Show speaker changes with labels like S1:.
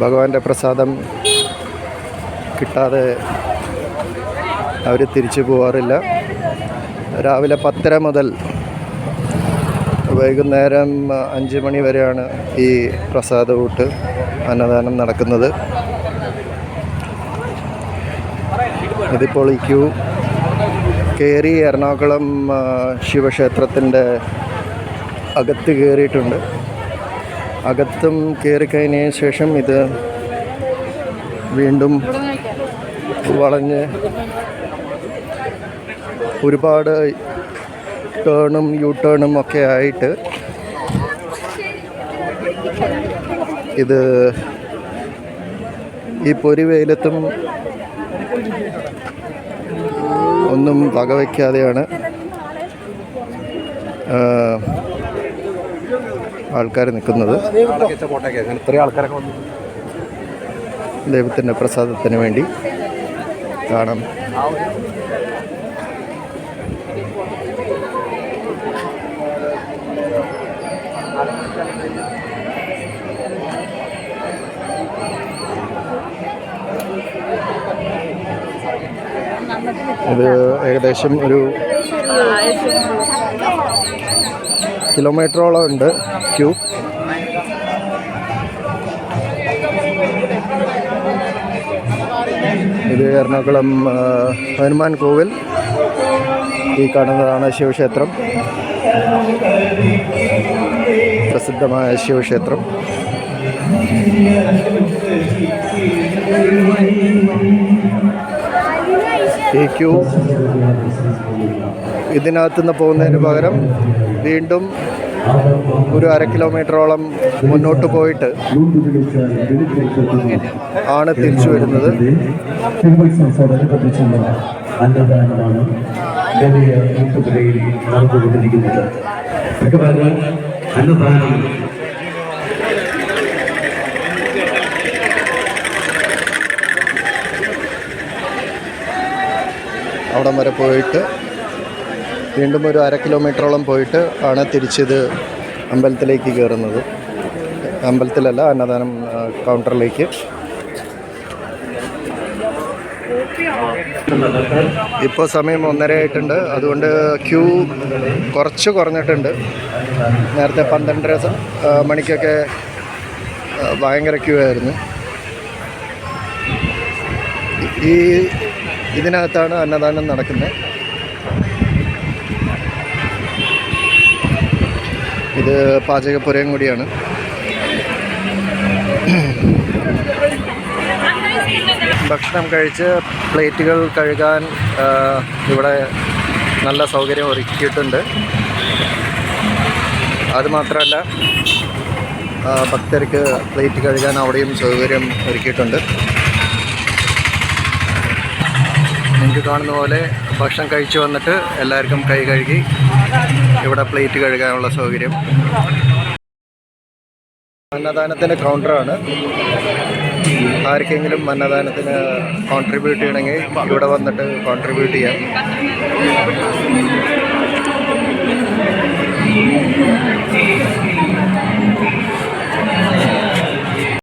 S1: ഭഗവാന്റെ പ്രസാദം കിട്ടാതെ അവർ തിരിച്ചു പോകാറില്ല രാവിലെ പത്തര മുതൽ വൈകുന്നേരം അഞ്ച് മണി വരെയാണ് ഈ പ്രസാദ ഊട്ട് അന്നദാനം നടക്കുന്നത്. ഇതിപ്പോൾ ഈ ക്യൂ കയറി എറണാകുളം ശിവക്ഷേത്രത്തിന്റെ അകത്ത് കയറിയിട്ടുണ്ട് അകത്തും കയറി കഴിഞ്ഞതിന് ശേഷം ഇത് വീണ്ടും വളഞ്ഞ് ഒരുപാട് ടേണും യു ടേണും ഒക്കെ ആയിട്ട് ഇത് ഈ പൊരി വെയിലത്തും ഒന്നും വകവയ്ക്കാതെയാണ് ആൾക്കാർ നിൽക്കുന്നത്. ദൈവത്തിന്റെ പ്രസാദത്തിന് വേണ്ടി കാണാം. ഇത് ഏകദേശം ഒരു കിലോമീറ്ററോളം ഉണ്ട് ക്യൂ. ഇത് എറണാകുളം ഹനുമാൻ കോവിൽ. ഈ കാണുന്നതാണ് ശിവക്ഷേത്രം. പ്രസിദ്ധമായ ശിവക്ഷേത്രം. ഈ ക്യൂ ഇതിനകത്തുനിന്ന് പോകുന്നതിന് പകരം വീണ്ടും ഒരു അര കിലോമീറ്ററോളം മുന്നോട്ട് പോയിട്ട് ആണ് തിരിച്ചു വരുന്നത്.
S2: അന്നദാനമാണ്
S1: അവിടം വരെ പോയിട്ട് വീണ്ടും ഒരു അര കിലോമീറ്ററോളം പോയിട്ട് ആണ് തിരിച്ചിത് അമ്പലത്തിലേക്ക് കയറുന്നത്. അമ്പലത്തിലല്ല അന്നദാനം കൗണ്ടറിലേക്ക് ഇപ്പോൾ സമയം ഒന്നര ആയിട്ടുണ്ട് അതുകൊണ്ട് ക്യൂ കുറച്ച് കുറഞ്ഞിട്ടുണ്ട്. നേരത്തെ പന്ത്രണ്ടര മണിക്കൊക്കെ ഭയങ്കര ക്യൂ ആയിരുന്നു. ഈ ഇതിനകത്താണ് അന്നദാനം നടക്കുന്നത്. ഇത് പാചകപ്പുരയും കൂടിയാണ്. ഭക്ഷണം കഴിച്ച് പ്ലേറ്റുകൾ കഴുകാൻ ഇവിടെ നല്ല സൗകര്യം ഒരുക്കിയിട്ടുണ്ട്. അതുമാത്രമല്ല ഭക്തർക്ക് പ്ലേറ്റ് കഴുകാൻ അവിടെയും സൗകര്യം ഒരുക്കിയിട്ടുണ്ട്. നിങ്ങൾക്ക് കാണുന്ന പോലെ ഭക്ഷണം കഴിച്ചു വന്നിട്ട് എല്ലാവർക്കും കൈ കഴുകി ഇവിടെ പ്ലേറ്റ് കഴുകാനുള്ള സൗകര്യം. അന്നദാനത്തിന്റെ കൗണ്ടറാണ് ആർക്കെങ്കിലും അന്നദാനത്തിന് കോൺട്രിബ്യൂട്ട് ചെയ്യണമെങ്കിൽ ഇവിടെ വന്നിട്ട് കോൺട്രിബ്യൂട്ട് ചെയ്യാം.